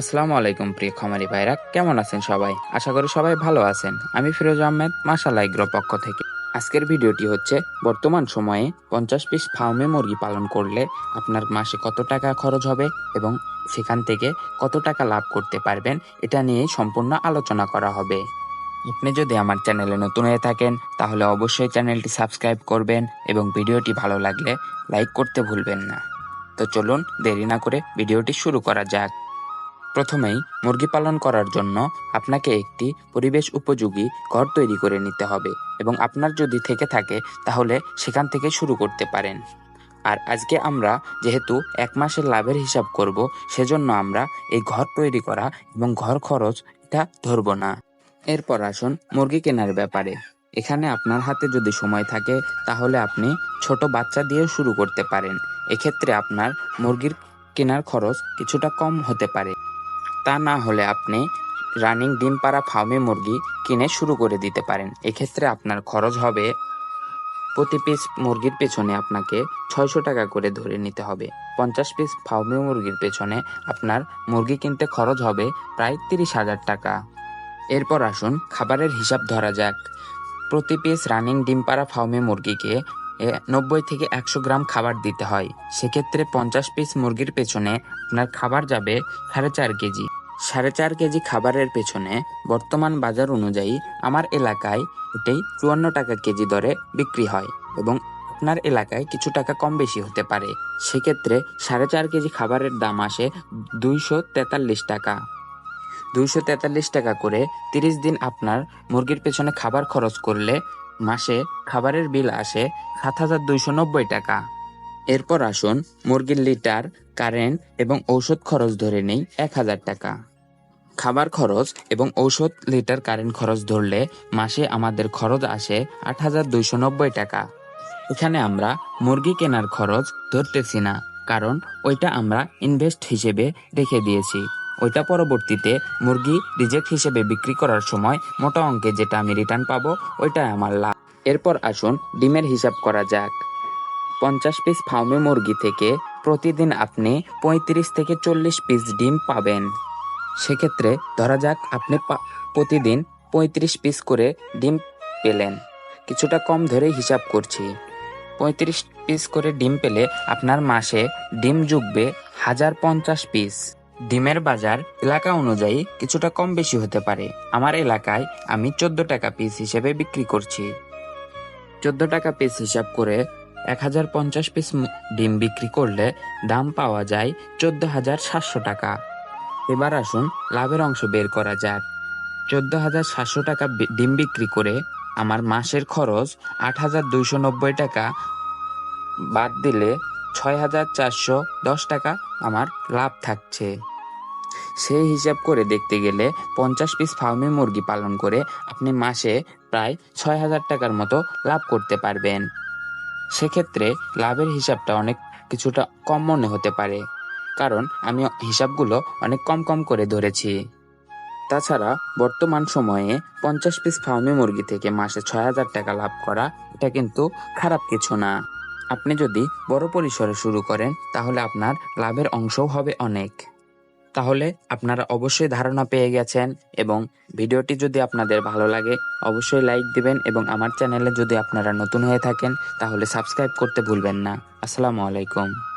আসসালামু আলাইকুম, প্রিয় খামারি ভাইরা। কেমন আছেন সবাই? আশা করি সবাই ভালো আছেন। আমি ফিরোজ আহমেদ মাসালা এগ্রো পক্ষ থেকে। আজকের ভিডিওটি হচ্ছে, বর্তমান সময়ে পঞ্চাশ পিস ফার্মে মুরগি পালন করলে আপনার মাসে কত টাকা খরচ হবে এবং সেখান থেকে কত টাকা লাভ করতে পারবেন, এটা নিয়ে সম্পূর্ণ আলোচনা করা হবে। আপনি যদি আমার চ্যানেলে নতুন হয়ে থাকেন, তাহলে অবশ্যই চ্যানেলটি সাবস্ক্রাইব করবেন এবং ভিডিওটি ভালো লাগলে লাইক করতে ভুলবেন না। তো চলুন, দেরি না করে ভিডিওটি শুরু করা যাক। প্রথমেই মুরগি পালন করার জন্য আপনাকে একটি পরিবেশ উপযোগী ঘর তৈরি করে নিতে হবে এবং আপনার যদি থেকে থাকে, তাহলে সেখান থেকে শুরু করতে পারেন। আর আজকে আমরা যেহেতু এক মাসের লাভের হিসাব করব, সেজন্য আমরা এই ঘর তৈরি করা এবং ঘর খরচ এটা ধরবো না। এরপর আসুন মুরগি কেনার ব্যাপারে। এখানে আপনার হাতে যদি সময় থাকে, তাহলে আপনি ছোট বাচ্চা দিয়ে শুরু করতে পারেন। এক্ষেত্রে আপনার মুরগির কেনার খরচ কিছুটা কম হতে পারে। তা না হলে আপনি রানিং ডিম পাড়া ফার্মে মুরগি কিনে শুরু করে দিতে পারেন। এক্ষেত্রে আপনার খরচ হবে প্রতি পিস মুরগির পেছনে আপনাকে ছয়শো টাকা করে ধরে নিতে হবে। পঞ্চাশ পিস ফার্মে মুরগির পেছনে আপনার মুরগি কিনতে খরচ হবে প্রায় তিরিশ হাজার টাকা। এরপর আসুন, খাবারের হিসাব ধরা যাক। প্রতি পিস রানিং ডিম পাড়া ফার্মে মুরগিকে নব্বই থেকে একশো গ্রাম খাবার দিতে হয়। সেক্ষেত্রে পঞ্চাশ পিস মুরগির পেছনে আপনার খাবার যাবে সাড়ে চার কেজি। সাড়ে চার কেজি খাবারের পেছনে বর্তমান বাজার অনুযায়ী আমার এলাকায় এটাই চুয়ান্ন টাকা কেজি দরে বিক্রি হয় এবং আপনার এলাকায় কিছু টাকা কম বেশি হতে পারে। সেক্ষেত্রে সাড়ে চার কেজি খাবারের দাম আসে দুইশো তেতাল্লিশ টাকা। দুইশো তেতাল্লিশ টাকা করে তিরিশ দিন আপনার মুরগির পেছনে খাবার খরচ করলে মাসে খাবারের বিল আসে সাত হাজার দুইশো নব্বই টাকা। এরপর আসুন মুরগির লিটার, কারেন্ট এবং ঔষধ খরচ ধরে নেই এক হাজার টাকা। খাবার খরচ এবং ঔষধ লিটার কারেন্ট খরচ ধরলে মাসে আমাদের খরচ আসে আট হাজার দুইশো নব্বই টাকা। এখানে আমরা মুরগি কেনার খরচ ধরতেছি না, কারণ ওইটা আমরা ইনভেস্ট হিসেবে রেখে দিয়েছি। ওইটা পরবর্তীতে মুরগি রিজেক্ট হিসেবে বিক্রি করার সময় মোটা অঙ্কে যেটা আমি রিটার্ন পাবো, ওইটাই আমার লাভ। এরপর আসুন ডিমের হিসাব করা যাক। পঞ্চাশ পিস ফার্মে মুরগি থেকে প্রতিদিন আপনি পঁয়ত্রিশ থেকে চল্লিশ পিস ডিম পাবেন। সেক্ষেত্রে ধরা যাক আপনি প্রতিদিন পঁয়ত্রিশ পিস করে ডিম পেলেন। কিছুটা কম ধরে হিসাব করছি। পঁয়ত্রিশ পিস করে ডিম পেলে আপনার মাসে ডিম জুগবে হাজার পঞ্চাশ পিস ডিমের বাজার এলাকা অনুযায়ী কিছুটা কম বেশি হতে পারে। আমার এলাকায় আমি চোদ্দ টাকা পিস হিসেবে বিক্রি করছি। চোদ্দ টাকা পিস হিসাব করে এক হাজার পঞ্চাশ পিস ডিম বিক্রি করলে দাম পাওয়া যায় চোদ্দ হাজার সাতশো টাকা। এবার আসুন লাভের অংশ বের করা যাক। চোদ্দ হাজার সাতশো টাকা ডিম বিক্রি করে আমার মাসের খরচ আট হাজার দুইশো নব্বই টাকা বাদ দিলে ছয় হাজার চারশো দশ টাকা আমার লাভ থাকছে। সেই হিসাব করে দেখতে গেলে পঞ্চাশ পিস ফার্মে মুরগি পালন করে আপনি মাসে প্রায় ছয় হাজার টাকার মতো লাভ করতে পারবেন। সেক্ষেত্রে লাভের হিসাবটা অনেক কিছুটা কম মনে হতে পারে। কারণ আমি হিসাবগুলো অনেক কম কম করে ধরেছি। তাছাড়া বর্তমান সময়ে পঞ্চাশ পিস ফার্মে মুরগি থেকে মাসে ছয় হাজার টাকা লাভ করা এটা কিন্তু খারাপ কিছু না। আপনি যদি বড় পরিসরে শুরু করেন, তাহলে আপনার লাভের অংশও হবে অনেক। তাহলে আপনারা অবশ্যই ধারণা পেয়ে গেছেন এবং ভিডিওটি যদি আপনাদের ভালো লাগে, অবশ্যই লাইক দিবেন এবং আমার চ্যানেলে যদি আপনারা নতুন হয়ে থাকেন, তাহলে সাবস্ক্রাইব করতে ভুলবেন না। আসসালামু আলাইকুম।